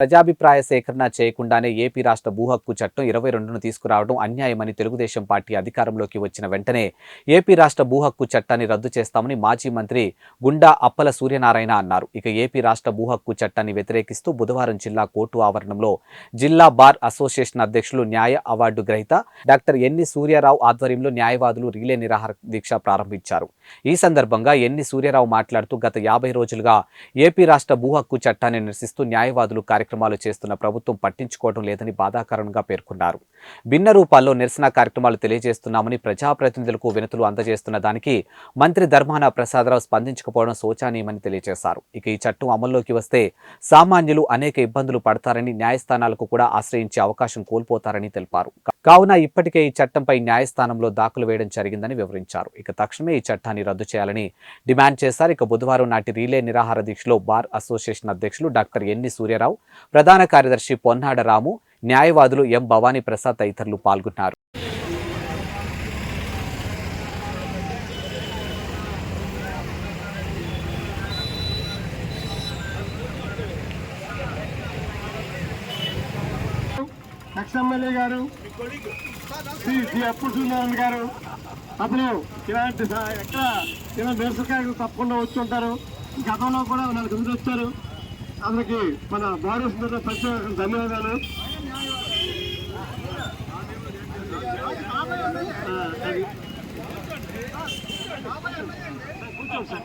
ప్రజాభిప్రాయ సేకరణ చేయకుండానే ఏపీ రాష్ట్ర భూ హక్కు చట్టం ఇరవై రెండును తీసుకురావడం అన్యాయమని తెలుగుదేశం పార్టీ అధికారంలోకి వచ్చిన వెంటనే ఏపీ రాష్ట్ర భూ హక్కు చట్టాన్ని రద్దు చేస్తామని మాజీ మంత్రి గుండా అప్పల సూర్యనారాయణ అన్నారు. ఇక ఏపీ రాష్ట్ర భూ హక్కు చట్టాన్ని వ్యతిరేకిస్తూ బుధవారం జిల్లా కోర్టు ఆవరణంలో జిల్లా బార్ అసోసియేషన్ అధ్యక్షులు న్యాయ అవార్డు గ్రహీత డాక్టర్ ఎన్ని సూర్యారావు ఆధ్వర్యంలో న్యాయవాదులు రిలే నిరాహార దీక్ష ప్రారంభించారు. ఈ సందర్భంగా ఎన్ని సూర్యారావు మాట్లాడుతూ గత యాభై రోజులుగా ఏపీ రాష్ట్ర భూ హక్కు చట్టాన్ని నిరసిస్తూ న్యాయవాదులు కార్యక్రమాలు చేస్తున్న ప్రభుత్వం పట్టించుకోవడం లేదని బాధాకరంగా పేర్కొన్నారు. భిన్న రూపాల్లో నిరసన కార్యక్రమాలు తెలియజేస్తున్నామని ప్రజాప్రతినిధులకు వినతులు అందజేస్తున్న దానికి మంత్రి ధర్మాన ప్రసాదరావు స్పందించకపోవడం శోచనీయమని తెలియజేశారు. ఇక ఈ చట్టం అమల్లోకి వస్తే సామాన్యులు అనేక ఇబ్బందులు పడతారని న్యాయస్థానాలకు కూడా ఆశ్రయించే అవకాశం కోల్పోతారని తెలిపారు. కావున ఇప్పటికే ఈ చట్టంపై న్యాయస్థానంలో దాఖలు వేయడం జరిగిందని వివరించారు. ఇక తక్షణమే ఈ చట్టాన్ని రద్దు చేయాలని డిమాండ్ చేశారు. ఇక బుధవారం నాటి రీలే నిరాహార దీక్షలో బార్ అసోసియేషన్ అధ్యక్షులు డాక్టర్ ఎన్ని సూర్యారావు ప్రధాన కార్యదర్శి పొన్నాడ రాము న్యాయవాదులు ఎం. భవానీ ప్రసాద్ తదితరులు పాల్గొన్నారు. ఎక్స్ ఎమ్మెల్యే గారు శ్రీ శ్రీ అప్పుడు సూర్యనారాయణ గారు అతను ఇలాంటి ఎక్కడ ఇలా నిరసకాయలు తప్పకుండా వచ్చి ఉంటారు. గతంలో కూడా నాకు ఎదురు వచ్చారు. అతనికి మన భారత ప్రత్యేక ధన్యవాదాలు. కూర్చోండి సార్